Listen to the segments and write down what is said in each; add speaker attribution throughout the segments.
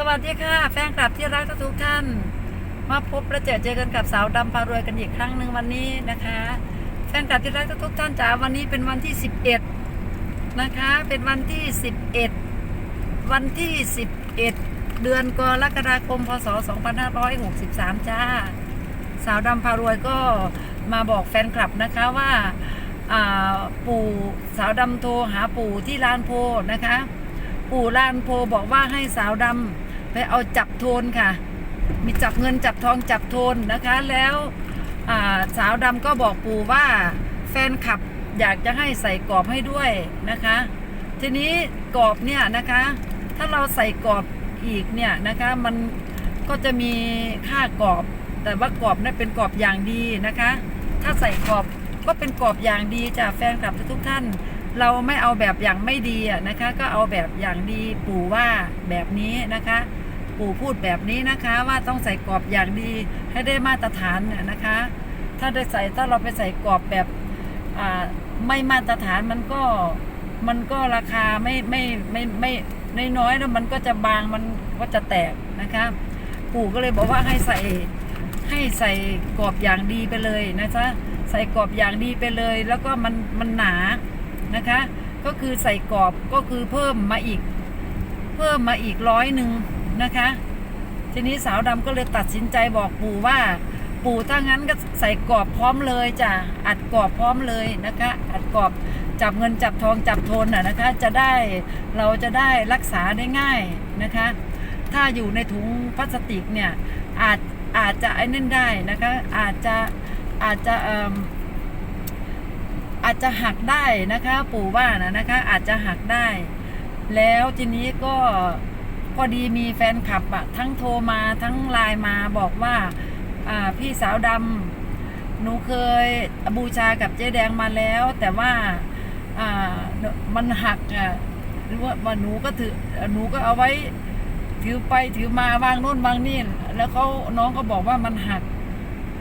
Speaker 1: สวัสดีค่ะ แฟนคลับที่รักทุกท่าน มาพบและเจอเจอกันกับสาวดำพารวยกันอีกครั้งหนึ่งวันนี้นะคะ แฟนคลับที่รักทุกท่านจ๋าวันนี้เป็นวันที่ 11 นะคะ เป็นวันที่ 11 วันที่ 11 เดือนกรกฎาคมพศ 2563 จ้า สาวดำพารวยก็มาบอกแฟนคลับนะคะว่าอ่าปู่สาวดำโทรหาปู่ที่ลานโพนะคะปู่ลานโพบอกว่าให้สาวดำ ไปเอาจับโทนค่ะ มีจับเงินจับทองจับโทนนะคะ แล้วสาวดำก็บอกปู่ว่าแฟนคลับอยากจะให้ใส่กรอบให้ด้วยนะคะ ทีนี้กรอบเนี่ยนะคะ ถ้าเราใส่กรอบอีกเนี่ยนะคะมันก็จะมีค่ากรอบ แต่ว่ากรอบนั้นเป็นกรอบอย่างดีนะคะ ถ้าใส่กรอบก็เป็นกรอบอย่างดีจากแฟนคลับทุกท่าน เราไม่เอาแบบอย่างไม่ดีอะนะคะ ก็เอาแบบอย่างดีปู่ว่าแบบนี้นะคะ ปู่พูดแบบนี้นะคะว่าต้องใส่กรอบอย่างดีให้ได้มาตรฐานเนี่ยนะคะ ถ้าได้ใส่ถ้าเราไปใส่กรอบแบบอ่าไม่มาตรฐานมันก็มันก็ราคาไม่ไม่ไม่ไม่ไม่น้อยแล้วมันก็จะบางมันก็จะแตกนะคะปู่ก็เลยบอกว่าให้ใส่ให้ใส่กรอบอย่างดีไปเลยนะจ๊ะใส่กรอบอย่างดีไปเลย แล้วก็มันมันหนา นะคะ ก็คือใส่กรอบก็คือเพิ่มมาอีก เพิ่มมาอีกร้อยหนึ่งนะคะ ทีนี้สาวดำก็เลยตัดสินใจบอกปู่ว่า ปู่ถ้างั้นก็ใส่กรอบพร้อมเลยจ้ะอัดกรอบพร้อมเลยนะคะ อัดกรอบจับเงินจับทองจับโทนน่ะนะคะ จะได้เราจะได้รักษาได้ง่ายนะคะ ถ้าอยู่ในถุงพลาสติกเนี่ยอาจอาจจะไอ้นั่นได้นะคะ อาจจะอาจจะเอิ่ม อาจจะหักได้นะคะ ปู่ว่านะนะคะ อาจจะหักได้ แล้วทีนี้ก็พอดีมีแฟนคลับอะทั้งโทรมาทั้งไลน์มาบอกว่าพี่สาวดำหนูเคยบูชากับเจ๊แดงมาแล้ว แต่ว่าามันหักอะหรือว่าว่าหนูก็ถือหนูก็เอาไว้ถือไปถือมาวางโน่นวางนี่แล้วเขาน้องก็บอกว่ามันหัก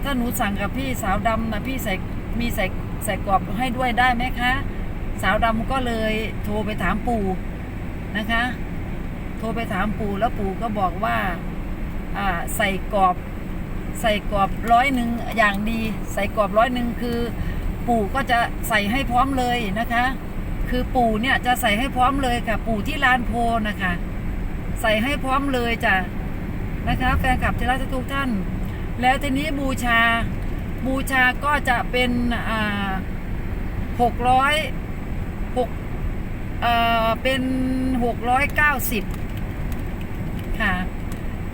Speaker 1: ถ้าหนูสั่งกับพี่สาวดำนะพี่ใส่ มีใส่ใส่กรอบให้ด้วยได้ไหมคะ สาวดำก็เลยโทรไปถามปู่นะคะ โทรไปถามปู่แล้วปู่ก็บอกว่าอ่าใส่กรอบ ใส่กรอบร้อยหนึ่งอย่างดี ใส่กรอบร้อยหนึ่งคือ ปู่ก็จะใส่ให้พร้อมเลยนะคะ คือปู่เนี่ยจะใส่ให้พร้อมเลยค่ะ ปู่ที่ลานโพนะคะ ใส่ให้พร้อมเลยจ้ะนะคะแฟนคลับเที่รักทุกท่าน แล้วทีนี้บูชา บูชาก็จะเป็นหกร้อยหกเอ่อเป็นหกร้อยเก้าสิบค่ะ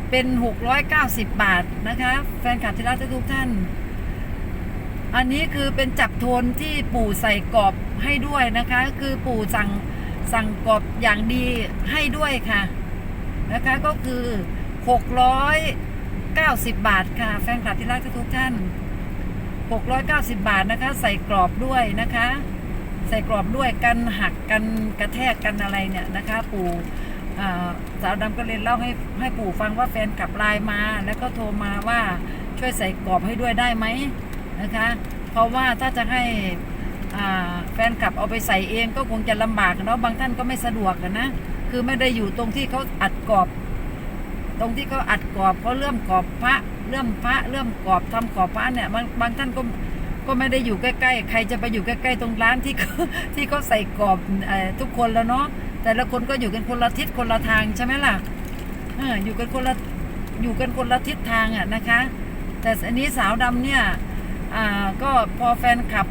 Speaker 1: เป็นหกร้อยเก้าสิบบาทนะคะ แฟนคลับที่รักทุกท่าน อันนี้คือเป็นจับโทนที่ปู่ใส่กรอบให้ด้วยนะคะ คือปู่สั่งสั่งกรอบอย่างดีให้ด้วยค่ะ นะคะก็คือ 690 บาทค่ะ แฟนคลับที่รักทุกท่าน 690 บาทนะคะ ใส่กรอบด้วยนะคะ ใส่กรอบด้วยกันหักกันกระแทกกันอะไรเนี่ยนะคะ ปู่สาวดำก็เลยเล่าให้ให้ปู่ฟังว่าแฟนกลับไลน์มา แล้วก็โทรมาว่าช่วยใส่กรอบให้ด้วยได้ไหมนะคะ เพราะว่าถ้าจะให้แฟนคลับเอาไปใส่เองก็คงจะลำบากเนาะบางท่านก็ไม่สะดวกนะคือไม่ได้อยู่ตรงที่เขาอัดกรอบ ตรงที่เขาอัดกรอบเขาเริ่มกรอบพระ เริ่มพระเริ่มกรอบทำกรอบพระเนี่ยบางบางท่านก็ก็ไม่ได้อยู่ใกล้ๆ ใครจะไปอยู่ใกล้ๆตรงร้านที่ที่เขาใส่กรอบอทุกคนแล้วเนาะแต่ละคนก็อยู่กันคนละทิศคนละทางใช่ไหมล่ะออยู่กันคนละอยู่กันคนละทิศทางอะนะคะ แต่อันนี้สาวดำเนี่ยอ่าก็พอแฟนคลับ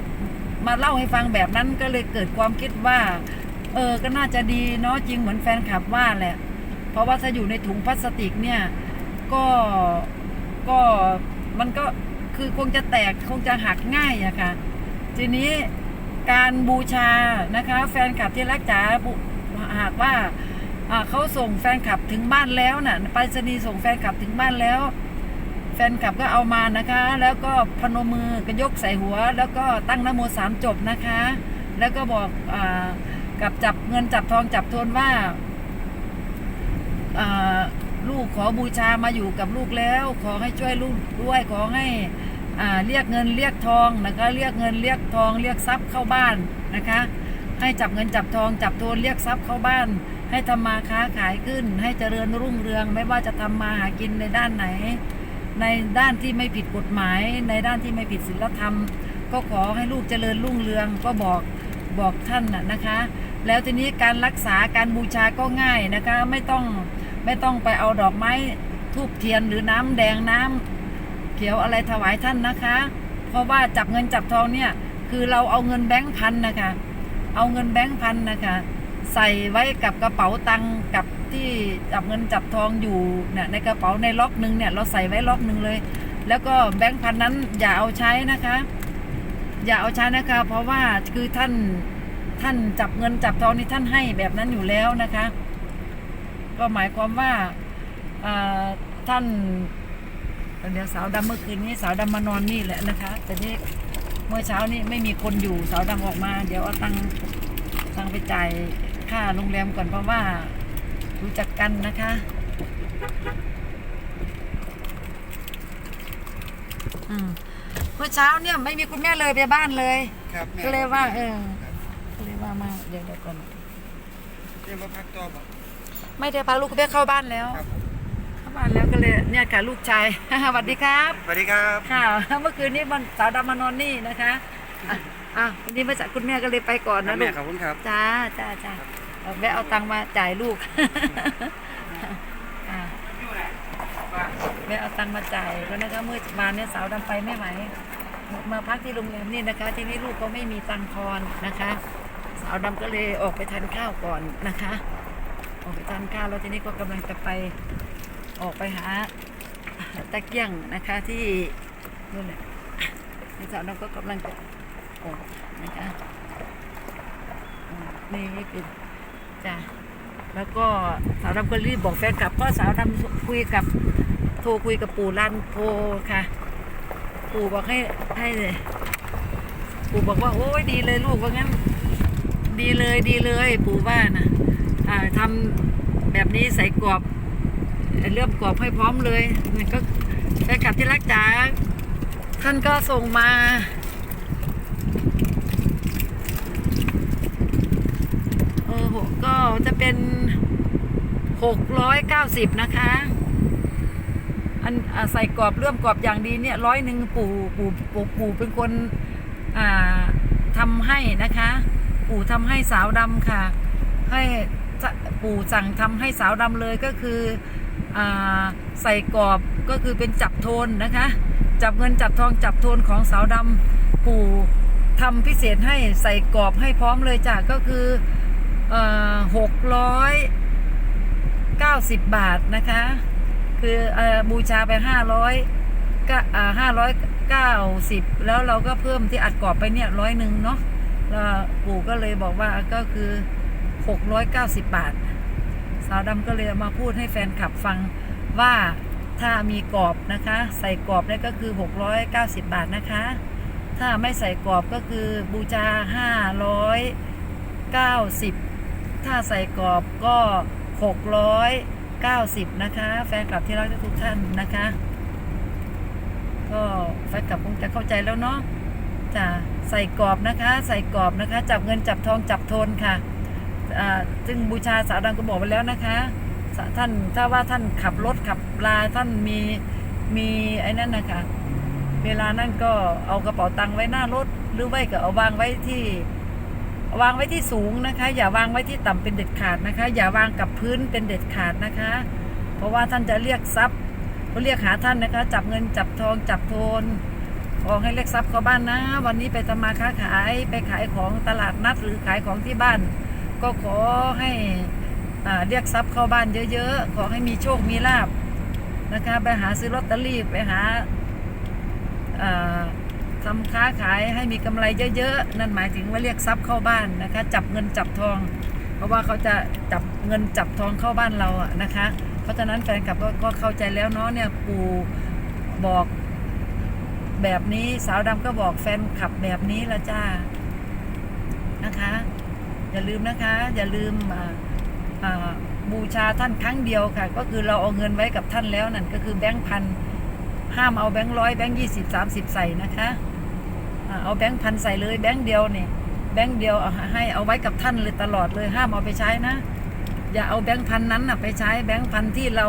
Speaker 1: มาเล่าให้ฟังแบบนั้นก็เลยเกิดความคิดว่า เออก็น่าจะดีเนาะจริงเหมือนแฟนคลับว่าแหละ เพราะว่าถ้าอยู่ในถุงพลาสติกเนี่ยก็ ก็มันก็คือคงจะแตกคงจะหักง่ายอะค่ะ ทีนี้การบูชานะคะ แฟนคลับที่รักจ๋าหากว่าเขาส่งแฟนคลับถึงบ้านแล้วน่ะไปรษณีย์ส่งแฟนคลับถึงบ้านแล้ว แฟนคลับก็เอามานะคะ แล้วก็พนมมือก็ยกใส่หัว แล้วก็ตั้งนโมสามจบนะคะ แล้วก็บอกอกับจับเงินจับทองจับทนว่า ลูกขอบูชามาอยู่กับลูกแล้ว ขอให้ช่วยลูกด้วยขอให้อ่าเรียกเงินเรียกทองนะคะเรียกเงินเรียกทองเรียกทรัพย์เข้าบ้านนะคะ ให้จับเงินจับทองจับโทนเรียกทรัพย์เข้าบ้าน ให้ทำมาค้าขายขึ้น ให้เจริญรุ่งเรืองไม่ว่าจะทำมาหากินในด้านไหน ในด้านที่ไม่ผิดกฎหมาย ในด้านที่ไม่ผิดศีลธรรม ก็ขอให้ลูกเจริญรุ่งเรืองก็บอกบอกท่านนะนะคะ แล้วทีนี้การรักษาการบูชาก็ง่ายนะคะไม่ต้อง ไม่ต้องไปเอาดอกไม้ทูบเทียนหรือน้ำแดงน้ำเขียวอะไรถวายท่านนะคะ เพราะว่าจับเงินจับทองเนี่ย คือเราเอาเงินแบงค์พันนะคะ เอาเงินแบงค์พันนะคะ ใส่ไว้กับกระเป๋าตังกับที่จับเงินจับทองอยู่เนี่ยในกระเป๋าในล็อกหนึ่งเนี่ย เราใส่ไว้ล็อกหนึ่งเลย แล้วก็แบงค์พันนั้นอย่าเอาใช้นะคะ อย่าเอาใช้นะคะ เพราะว่าคือท่านท่านจับเงินจับทองนี่ท่านให้แบบนั้นอยู่แล้วนะคะ ก็หมายความว่าเอ่อท่านเดี๋ยวสาวดำเมื่อคืนนี้สาวดำมานอนนี่แหละนะคะ แต่นี่เมื่อเช้านี้ไม่มีคนอยู่สาวดำออกมา เดี๋ยวเอาตังค์ตังค์ไปจ่ายค่าโรงแรมก่อนเพราะว่ารู้จักกันนะคะอืมเมื่อเช้าเนี่ยไม่มีคุณแม่เลยไปบ้านเลย
Speaker 2: ครับแม่
Speaker 1: ก็เลยว่าเออก็เลยว่ามาเดี๋ยวเดี๋ยวก่อน
Speaker 2: เรียกว่าพักตัวบอก
Speaker 1: ไม่ได้พาลูกคุณแม่เข้าบ้านแล้ว
Speaker 2: ครับ
Speaker 1: เข้าบ้านแล้วก็เลยเนี่ยค่ะลูกชาย สวัสดีครับ
Speaker 2: สวัสดีครับ
Speaker 1: ค่ะ เมื่อคืนนี้มันสาวดำมานอนนี่นะคะอะอะวันนี้มาจากคุณแม่ก็เลยไปก่อนนะลู
Speaker 2: แม่
Speaker 1: ก
Speaker 2: ขอบคุณครับ
Speaker 1: จ้าจ้าจ้าเอาแวะเอาตังค์มาจ่ายลูกอะแวะเอาตังค์มาจ่ายก็นะคะเมื่อวานเนี่ยสาวดำไปไม่ไหวมาพักที่โรงแรมนี่นะคะ ทีนี้ลูกก็ไม่มีตังค์ทอนนะคะ สาวดำก็เลยออกไปทานข้าวก่อนนะคะ ออกไปทานข้าวแล้วทีนี้ก็กำลังจะไปออกไปหาตะเกียงนะคะที่นู่นแหละที่สาวดำก็กำลังจะออกนะคะนี่คือจ้ะแล้วก็สาวดำก็รีบบอกแฟนกลับเพราะสาวดำคุยกับโทรคุยกับปู่รันโทรค่ะ ปู่บอกให้ให้เลยปู่บอกว่าโอ้ยดีเลยลูกว่างั้น ดีเลยดีเลย ปู่ว่านะอ่า ทำแบบนี้ใส่กรอบเอ่อเลื่อมกรอบให้พร้อมเลยนี่ก็แฟนคลับที่รักจ๋าท่านก็ส่งมาเออหก็จะเป็นหกร้อยเก้าสิบนะคะ อันอใส่กรอบเลื่อมกรอบอย่างดีเนี่ยร้อยหนึ่งปู่ปู่ปู่ปู่เป็นคนอ่าทำให้นะคะ ปู่ทำให้สาวดำค่ะ ให้ ปู่สั่งทำให้สาวดำเลยก็คืออใส่กรอบก็คือเป็นจับโทนนะคะ จับเงินจับทองจับโทนของสาวดำปู่ทำพิเศษให้ใส่กรอบให้พร้อมเลยจ้ะก็คือหกร้อยเก้าสิบบาทนะคะ คืออบูชาไปห้าร้อยก็ห้าร้อยเก้าสิบแล้วเราก็เพิ่มที่อัดกรอบไปเนี่ยร้อยหนึ่งเนาะปู่ก็เลยบอกว่าก็คือ 690 บาท สาวดำก็เลยมาพูดให้แฟนคลับฟังว่าถ้ามีกรอบนะคะ ใส่กรอบเนี่ก็คือ 690 บาทนะคะ ถ้าไม่ใส่กรอบก็คือบูชา 590 ถ้าใส่กรอบก็ 690 นะคะ แฟนคลับที่รักทุกท่านนะคะ ก็แฟนคลับคงจะเข้าใจแล้วเนาะจะใส่กรอบนะคะ ใส่กรอบนะคะ จับเงินจับทองจับโทนค่ะ ซึ่งบูชาสาวดังก็บอกไปแล้วนะคะ ท่านถ้าว่าท่านขับรถขับลาท่านมีมีไอ้นั่นนะคะเวลานั่นก็เอากระเป๋าตังค์ไว้หน้ารถ หรือไว้ก็เอาวางไว้ที่วางไว้ที่สูงนะคะ อย่าวางไว้ที่ต่ำเป็นเด็ดขาดนะคะ อย่าวางกับพื้นเป็นเด็ดขาดนะคะ เพราะว่าท่านจะเรียกทรัพย์เขาเรียกหาท่านนะคะ จับเงินจับทองจับโทนขอให้เล็กทรัพย์เข้าบ้านนะ วันนี้ไปทำมาค้าขายไปขายของตลาดนัดหรือขายของที่บ้าน ก็ขอให้เรียกทรัพย์เข้าบ้านเยอะๆ ขอให้มีโชคมีลาบนะคะไปหาซื้อลอตเตอรี่ไปหาอ่าทำค้าขายให้มีกำไรเยอะๆ นั่นหมายถึงว่าเรียกทรัพย์เข้าบ้านนะคะ จับเงินจับทอง เพราะว่าเขาจะจับเงินจับทองเข้าบ้านเราอะนะคะ เพราะฉะนั้นแฟนคลับก็ก็เข้าใจแล้วเนาะเนี่ยปู่บอกแบบนี้สาวดำก็บอกแฟนขับแบบนี้ละจ้านะคะ อย่าลืมนะคะ อย่าลืมบูชาท่านครั้งเดียวค่ะ ก็คือเราเอาเงินไว้กับท่านแล้วนั่นก็คือแบงค์พันห้ามเอาแบงค์ร้อยแบงค์ยี่สิบสามสิบใส่นะคะอ่าเอาแบงค์พันใส่เลยแบงค์เดียวเนี่ยแบงค์เดียวเอาให้เอาไว้กับท่านเลยตลอดเลยห้ามเอาไปใช้นะ อย่าเอาแบงค์พันนั้นนะไปใช้แบงค์พันที่เรา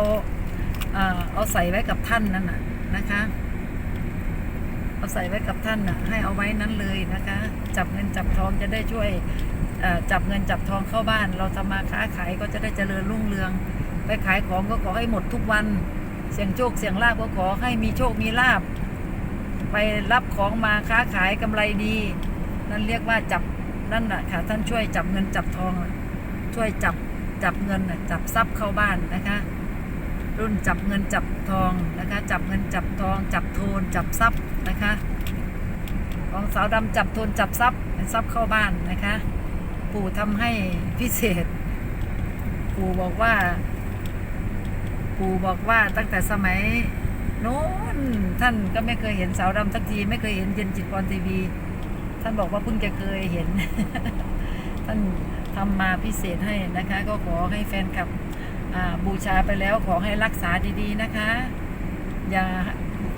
Speaker 1: เอ่อเอาใส่ไว้กับท่านนั่นนะนะคะเอาใส่ไว้กับท่านนะให้เอาไว้นั้นเลยนะคะ จับเงินจับทองจะได้ช่วย จับเงินจับทองเข้าบ้าน เราทำมาค้าขายก็จะได้เจริญรุ่งเรือง ไปขายของก็ขอให้หมดทุกวัน เสียงโชคเสียงลาบก็ขอให้มีโชคมีลาบ ไปรับของมาค้าขายกำไรดี นั่นเรียกว่าจับนั่นแหละค่ะท่านช่วยจับเงินจับทอง ช่วยจับจับเงินจับทรัพย์เข้าบ้านนะคะ รุ่นจับเงินจับทองนะคะ จับเงินจับทอง จับโทนจับทรัพย์นะคะ ของสาวดำจับโทนจับทรัพย์ทรัพย์เข้าบ้านนะคะ ปู่ทำให้พิเศษ ปู่บอกว่า ปู่บอกว่าตั้งแต่สมัยโน้นท่านก็ไม่เคยเห็นสาวดำสักที ไม่เคยเห็นเย็นจิตกรทีวี ท่านบอกว่าเพิ่งจะเคยเห็น ท่านทำมาพิเศษให้นะคะ ก็ขอให้แฟนคลับบูชาไปแล้วขอให้รักษาดีๆนะคะ อย่า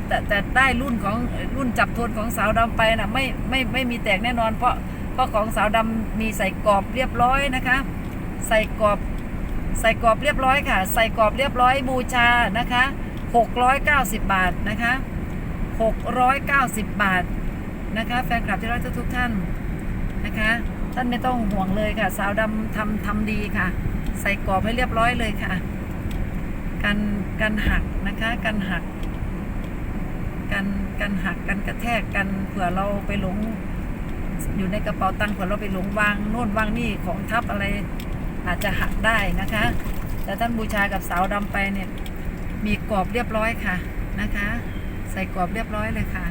Speaker 1: แต่แต่ได้รุ่นของรุ่นจับโทนของสาวดำไปนะไม่ไม่ไม่มีแตกแน่นอนเพราะ พราะของสาวดำมีใส่กรอบเรียบร้อยนะคะ ใส่กรอบใส่กรอบเรียบร้อยค่ะ ใส่กรอบเรียบร้อยบูชานะคะ 690 บาทนะคะ 690 บาทนะคะแฟนคลับที่รักทุกท่านนะคะ ท่านไม่ต้องห่วงเลยค่ะ สาวดำทำทำดีค่ะ ใส่กรอบให้เรียบร้อยเลยค่ะ กันกันหักนะคะกันหักกันกันหักกันกระแทกกันเผื่อเราไปหลง อยู่ในกระเป๋าตังค์เผื่อเราไปหลงวางโน่นวางนี่ของทับอะไรอาจจะหักได้นะคะ แต่ท่านบูชากับสาวดำไปเนี่ยมีกรอบเรียบร้อยค่ะนะคะ ใส่กรอบเรียบร้อยเลยค่ะ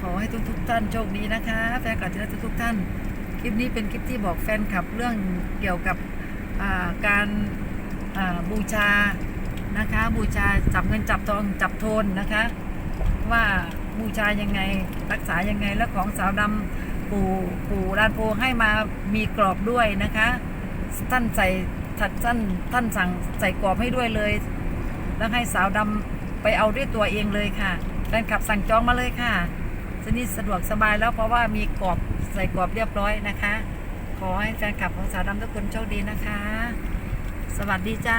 Speaker 1: ขอให้ทุกๆท่านโชคดีนะคะแฟนคลับที่รักทุกท่าน คลิปนี้เป็นคลิปที่บอกแฟนคลับเรื่องเกี่ยวกับาการาบูชานะคะ บูชาจับเงินจับทองจับโทนนะคะ ว่า บูชายังไง รักษายังไงแล้วของสาวดำปู่ปู่รานโพให้มามีกรอบด้วยนะคะ ท่านใส่ทัดท่านท่านสั่งใส่กรอบให้ด้วยเลย แล้วให้สาวดำไปเอาด้วยตัวเองเลยค่ะแฟนคลับสั่งจองมาเลยค่ะสนิทสะดวกสบายแล้วเพราะว่ามีกรอบใส่กรอบเรียบร้อยนะคะ ขอให้แฟนคลับของสาวดำทุกคนโชคดีนะคะ สวัสดีจ้า